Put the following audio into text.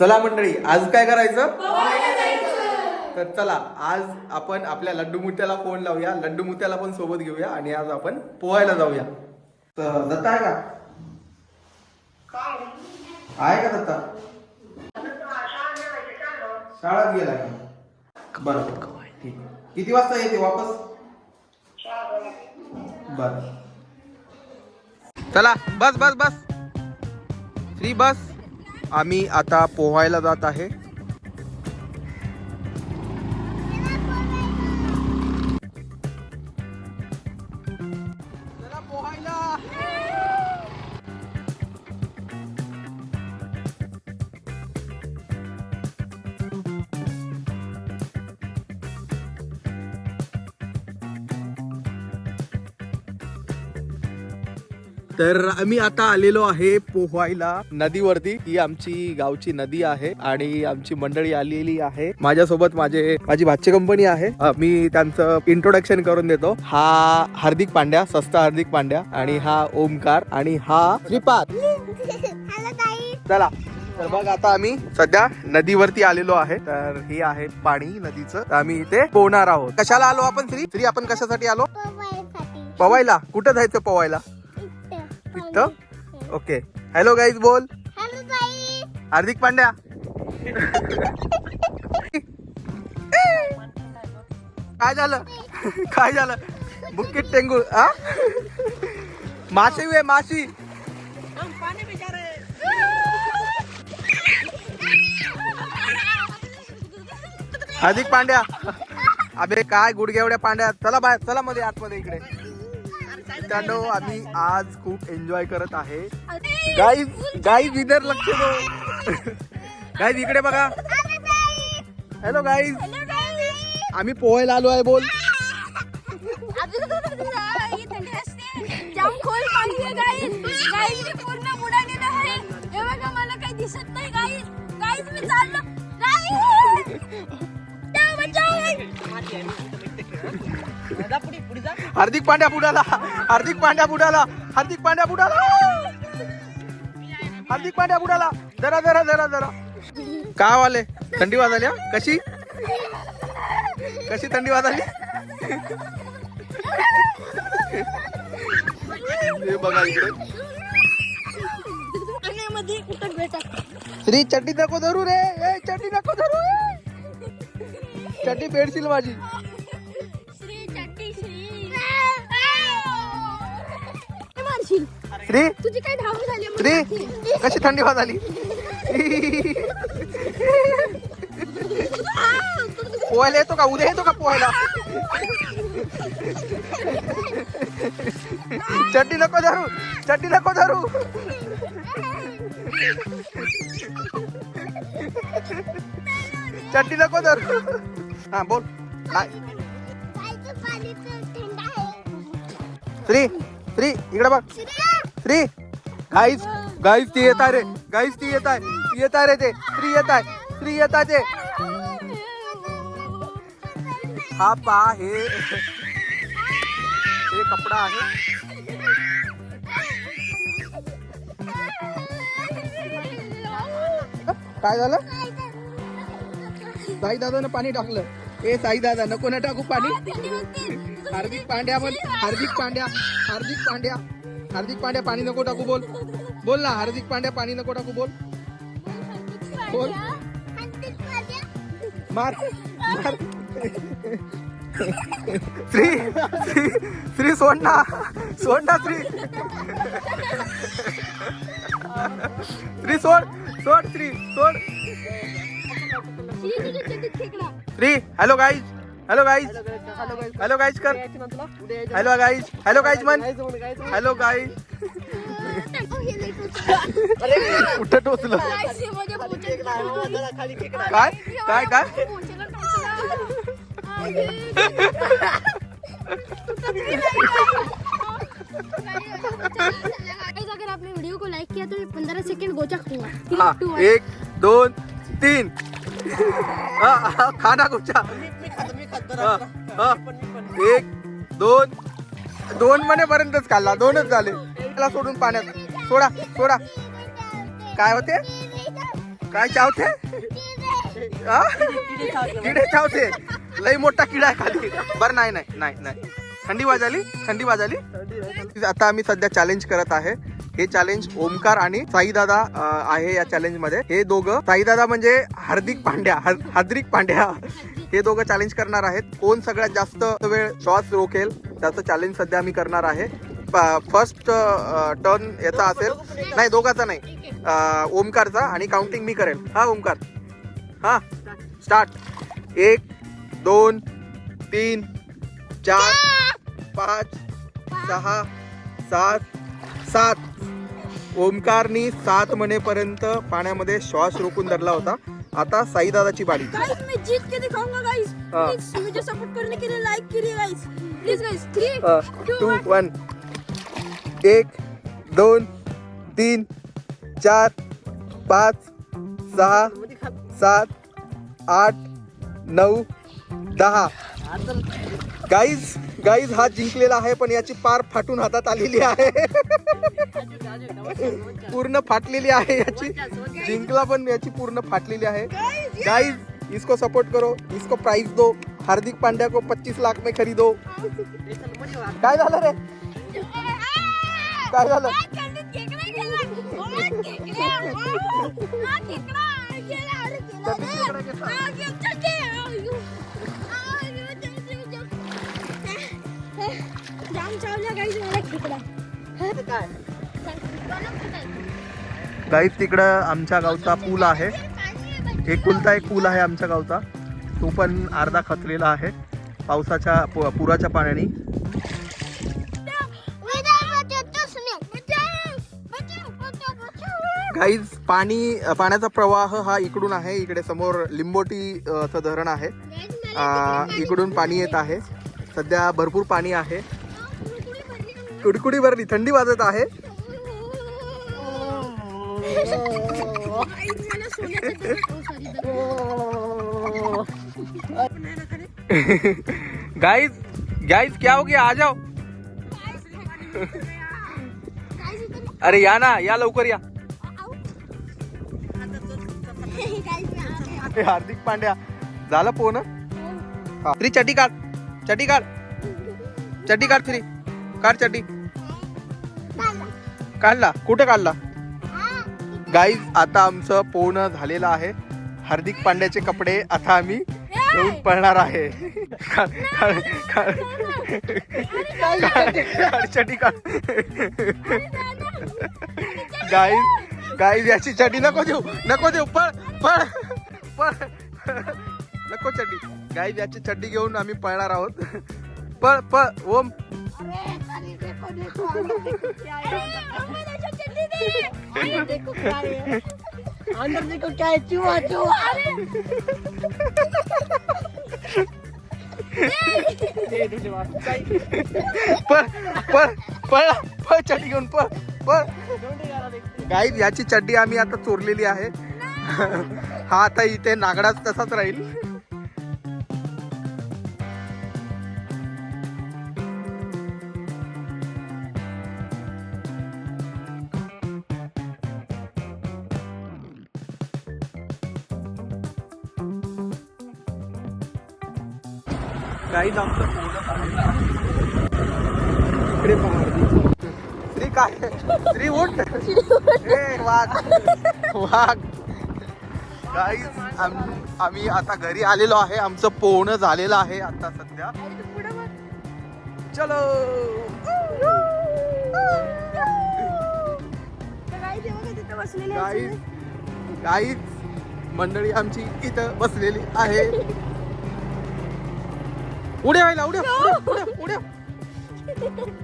चला मंडळी आज काय करायचं? तर चला आज आपण आपल्या लड्डू मुत्याला फोन लावूया. लड्डू मुत्याला पण सोबत घेऊया आणि आज आपण पोहायला जाऊया. तर दत्ता आहे का? आहे का दत्ता? शाळेत गेला का बरं ठीक. किती वाजता येते वापस? बर. चला बस बस बस. फ्री बस आम्ही आता पोहायला जात आहे. तर आम्ही आता आलेलो आहे पोहायला. नदीवरती. ही आमची गावची नदी आहे आणि आमची मंडळी आलेली आहे. माझ्यासोबत माझे माझी भाची कंपनी आहे. मी त्यांचं इंट्रोडक्शन करून देतो. हा हार्दिक पांड्या सस्ता हार्दिक पांड्या आणि हा ओमकार आणि हा श्रीपाद. चला. तर मग आता आम्ही सध्या नदीवरती आलेलो आहे. तर हे आहे पाणी नदीचं. तर आम्ही इथे पोहणार आहोत. कशाला आलो आपण श्री? श्री आपण कशासाठी आलो? पवायला कुठं जायचं पवायला इथं ओके हॅलो गाईज बोल. हार्दिक पांड्या. काय झालं? काय झालं? बुक्कीट टेंगू आ माशी वे माशी. हार्दिक पांड्या. अबे काय गुडघ्या पांड्या? चला बाहेर चला मध्ये आतमध्ये इकडे. मित्रांनो आम्ही आज खूप एन्जॉय करत आहे. गाईज गाईज इधर लक्ष दो. गाईज इकडे बघा. हॅलो गाईज आम्ही पोहायला आलो आहे बोल. जाम खोल पाणी आहे गाईस गाईस मी पूर्ण बुडालेलं आहे. हे बघा मला काही दिसत नाही गाईस गाईस मी चाललो. गाईस जाऊ बचाव हार्दिक पांड्या बुडाला हार्दिक पांड्या बुडाला हार्दिक पांड्या बुडाला. हार्दिक पांड्या बुडाला. जरा जरा जरा जरा. का हो वाले थंडी वाजाली कशी? कशी थंडी वाजाली? हे बघा इकडे. श्री चड्डी नको धरू रे. चड्डी नको धरू. चड्डी बेडशील माझी. श्री? तुझी काय धावून झाली श्री. कशी थंडी वाजाली पोहायला येतो का? उद्या येतो का पोहायला? चड्डी नको धरू. चड्डी नको धरू. चड्डी नको धरू. हा बोल. काय श्री? श्री इकडे बघ. श्री गाईस गाईस ती येत आहे रे. गाईस ती येत आहे. ती येत आहे रे ते. श्री येत आहे. श्री येत आहे ते. हा पा हे. हे कपडा आहे. काय झालं? साई दादानं पाणी टाकलं. ए साई दादा नको ना टाकू पाणी. हार्दिक पांड्या बोल हार्दिक पांड्या हार्दिक पांड्या. हार्दिक पांड्या पाणी नको टाकू बोल. बोल ना हार्दिक पांड्या पाणी नको टाकू बोल. बोल. मार मार. श्री श्री श्री सोड ना सोड ना श्री. श्री सोड सोड श्री सोड. Shri hello guys hello guys hello guys कर हॅलो गाईज हॅलो गाईज मन हॅलो गाईज कुठं टोचलं काय? काय काय? अगर आपने वीडियो को लाइक किया तो मैं पंद्रह सेकंड गोचा हा one. एक दोन तीन। खा ना खाना एक दोन दोन पर्यंतच खाल्ला. दोनच झाले. त्याला सोडून पाण्यात. सोडा सोडा. काय होते? काय चावते? किडे चावते. लई मोठा किडा आहे खाली. बरं नाही नाही नाही थंडी वाजाली? थंडी वाजाली? आता आम्ही सध्या चॅलेंज करत आहे. हे चॅलेंज ओमकार आणि साईदादा आहे या चॅलेंजमध्ये. हे दोघं साईदादा म्हणजे हार्दिक पांड्या हार्दिक पांड्या. हे दोघं चॅलेंज करणार आहेत. कोण सगळ्यात जास्त वेळ श्वास रोखेल त्याचं चॅलेंज सध्या आम्ही करणार आहे. फर्स्ट टर्न याचा असेल. नाही दोघाचा नाही. ओमकारचा आणि काउंटिंग मी करेल. हा ओमकार. हा स्टार्ट एक दोन तीन चार पाच सहा सात सात. ओमकारनी सात म्हणेपर्यंत पाण्यामध्ये श्वास रोखून धरला होता. आता साईदादाची बारी गाइस मैं जीत के दिखाऊंगा गाइस हाँ। प्लीज मुझे सपोर्ट करने के लिए लाइक करिए guys please guys three two two one एक दोन तीन चार पाच सहा सात आठ नऊ दहा. गाईज गाईज हा जिंकलेला आहे पण याची पार फाटून हातात आलेली आहे. पूर्ण फाटलेली आहे याची. जिंकला पण याची पूर्ण फाटलेली आहे. गाइस इसको सपोर्ट करो इसको प्राइस दो. हार्दिक पांड्या को 25 लाख में खरीदो. काय झालं रे? काय झालं? गाईज तिकडं आमच्या गावचा पूल आहे. एकुलता एक पूल आहे आमच्या गावचा. तो पण अर्धा खचलेला आहे. पावसाच्या पु- पुराच्या पाण्याने. गाईज पाणी पाण्याचा प्रवाह हा इकडून आहे. इकडे समोर लिंबोटी अ, चं धरण आहे. इकडून पाणी येत आहे. सध्या भरपूर पाणी आहे. कुडकुडी भरली थंडी वाजत आहे. गाइस गाइस क्या हो गया? आ जाओ. अरे या ना या लवकर या. हे हार्दिक पांड्या. झालं पोहण? थ्री चटी काढ. चटी काढ. चटी काढ थ्री. काढ चटी काढला. कुठे काढला? गाईज आता आमचं पोहणं झालेलं आहे. हार्दिक पांड्याचे कपडे आता आम्ही घेऊन पळणार आहे. चटी काढ. गाईज गाईज याची चटी नको देऊ. नको देऊ. पळ पळ पळ. नको चड्डी गाईज याची चड्डी घेऊन आम्ही पळणार आहोत. पळ पळ. ओम. अंदर देखो क्या है चूहा चूहा पर पर पर पर चड्डी घेऊन पर पर. गाईब याची चड्डी आम्ही आता चोरलेली आहे. हा आता इथे नागडाच तसाच राहील. गाईज आमचं आहे. इकडे श्री काय? श्री उठ. वाघ. वाघ. गाईज आम्ही आता घरी आलेलो आहे. आमचं पोहणं झालेलं आहे आता सध्या. चलो. गाईज गाईज मंडळी आमची इथं बसलेली आहे. उड्या व्हायला उड्या उड्या उड्या उड्या